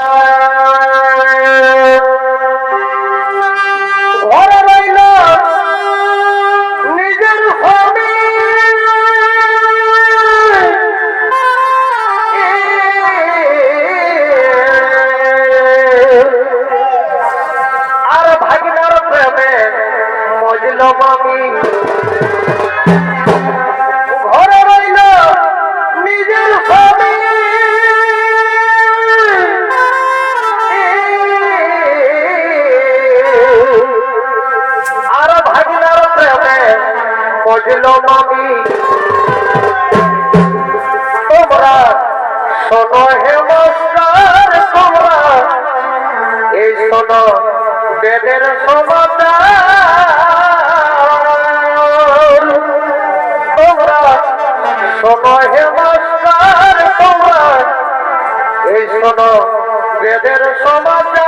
Uh... মজল মামি তোমরা শোনো হে মাস্টার, তোমরা এই শোনো বেদের সমাচার। তোমরা শোনো হে মাস্টার, তোমরা এই শোনো বেদের সমাচার।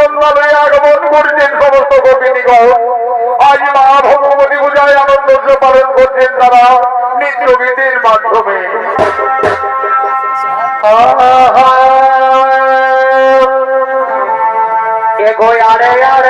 চন্দ্রালয়ে আগমন করছেন সমস্ত গোপিনীগণ। আজ মা ভগবতী পূজায় আনন্দ পালন করছেন তারা নিত্যবিধির মাধ্যমে। আরে আরে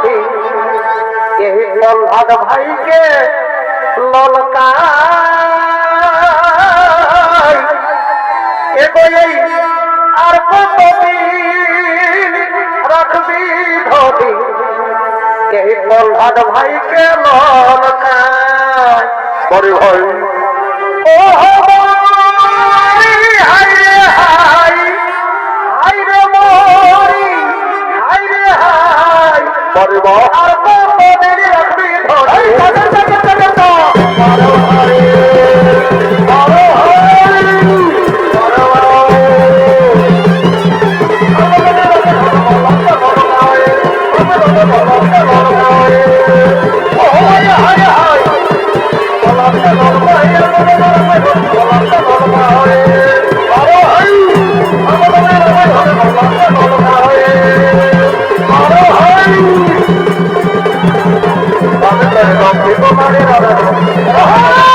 সাথী এই প্রহ্লাদ ভাইকে ললকা আর রাখবি ধরি এই প্রহ্লাদ ভাইকে ললকা বড় ভাই, ও মরব নন্দ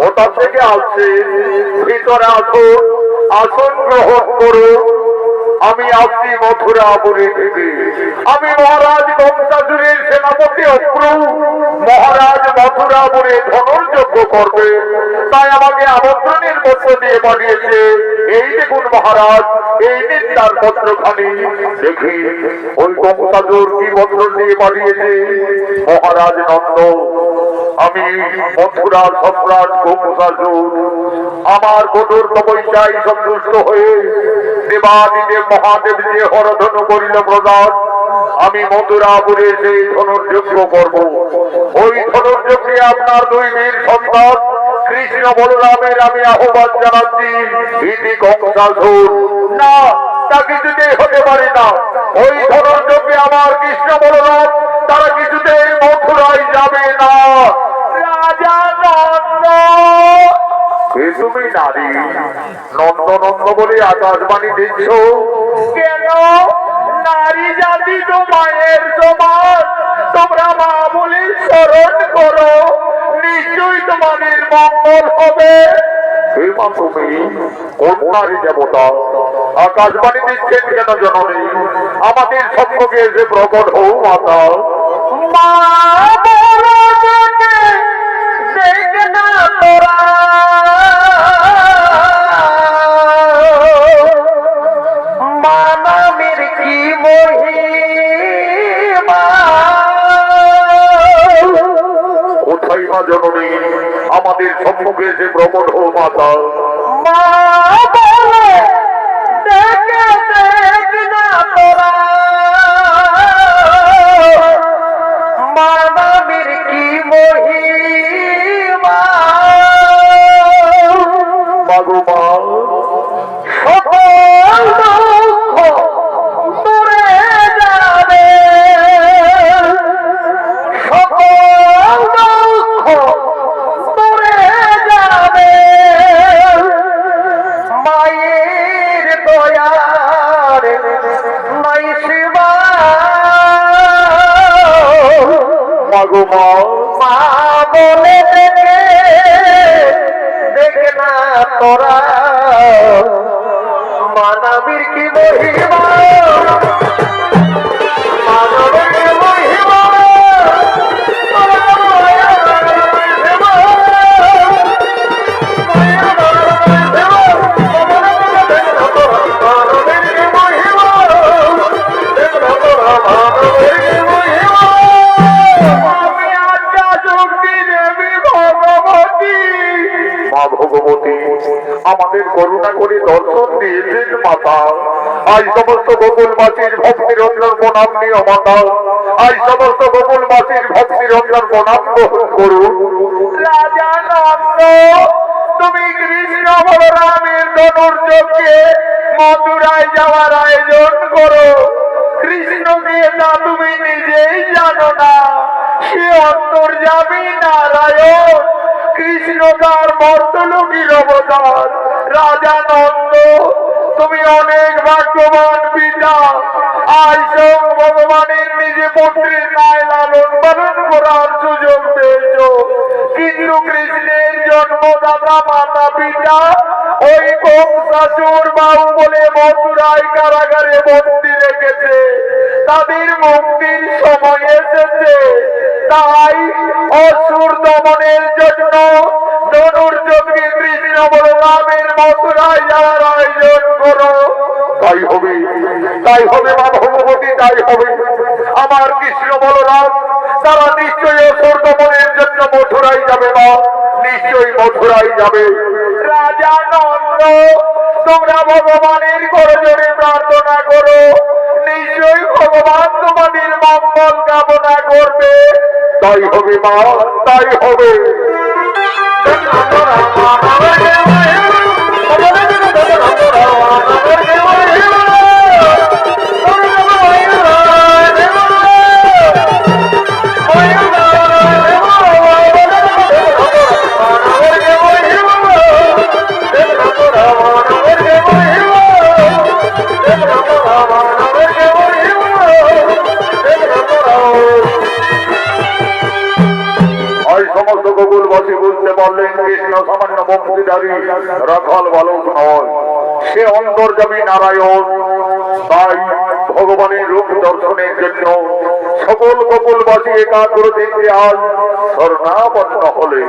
কোথা থেকে আসছে। ভিতরে আসুন আসন গ্রহণ করুন। আমি আসছি মথুরাপুরী থেকে আমি মহারাজ কংসাসুরের সেনাপতি অপ্রু। মহারাজ মথুরা মথুরাপুরে ধনুর্যজ্ঞ করবে। তাই আমাকে আমন্ত্রণের পত্র দিয়ে পাঠিয়েছে। এই দেখুন মহারাজ, এই দিন তার পত্রখানি। দেখি, ওই কংসাসুর কি পত্র দিয়ে পাঠিয়েছে? মহারাজ নন্দ, আমি মথুরার সম্রাট কংসাসুর আমার কঠোর তপস্যায় সন্তুষ্ট হয়ে দেবাদিদেব মহাদেব যে হরধনু করিল প্রদান আমি মথুরাপুরে সেই ধনুর্যজ্ঞ করব। ওই ধনুর্যজ্ঞে আপনার দুই বীর সন্তান, কৃষ্ণ বলরামের আমি আহ্বান জানাচ্ছি, ইতি কংসাসুর না, তা কিছুতেই হতে পারে না। ওই ধনুর্যজ্ঞে আমার কৃষ্ণ বলরাম, তারা কিছুতেই মথুরায় যাবে না। রাজা নন্দ। তুমি নারী। নন্দ নন্দ বলে আকাশবাণী দিচ্ছ। কেন নারী জাতি তো মায়ের সমান তোমরা মা বলে স্মরণ করো নিশ্চয়ই তোমাদের মঙ্গল হবে। আকাশবাণী দিচ্ছেন কেন জননী? আমাদের সম্মুখে এসে প্রকট হও মাতা দেখ না তোরা। এসে প্রকট হো মাতা Yeah. গোকুলবাসীর ভক্তি রঞ্জন প্রণাম নিয়ে মাতা আজ সমস্ত গোকুলবাসীর ভক্তি রঞ্জন প্রণাম গ্রহণ করুন। তুমি কৃষ্ণ বলরামের ধনুর্যকে মথুরায় যাওয়ার আয়োজন করো। কৃষ্ণকে তা তুমি নিজেই জানো না, সে অন্তর্যামী নারায়ণ। কৃষ্ণ তার মর্তলোকীর অবতার, রাজা নন্দ, তুমি অনেক ভাগ্যবান পিতা। আজ ভগবানের নিজে পুত্রের ন্যায় লালন পালন করার সুযোগ পেয়েছ। কিন্তু কৃষ্ণের জন্মদাতা মাতা পিতা ওই কংসাসুর বাবু বলে তাই হবে মা ভগবতী তাই হবে। আমার কৃষ্ণ বলরাম, তারা নিশ্চয়ই অসুর দমনের জন্য মথুরায় যাবে মা, নিশ্চয়ই মথুরায় যাবে। রাজা নন্দ, তোমরা ভগবানের করজোরে প্রার্থনা করো। নিশ্চয়ই ভগবান তোমাদের মঙ্গল কামনা করবে। তাই হবে মা, তাই হবে। বংশীধারী বলন নয় সে অন্তর্জামী নারায়ণ, তাই ভগবানের রূপ দর্শনের জন্য সকল গোকুলবাসী একাগ্র দেখতে আজ স্বর্ণাপন্ন হলে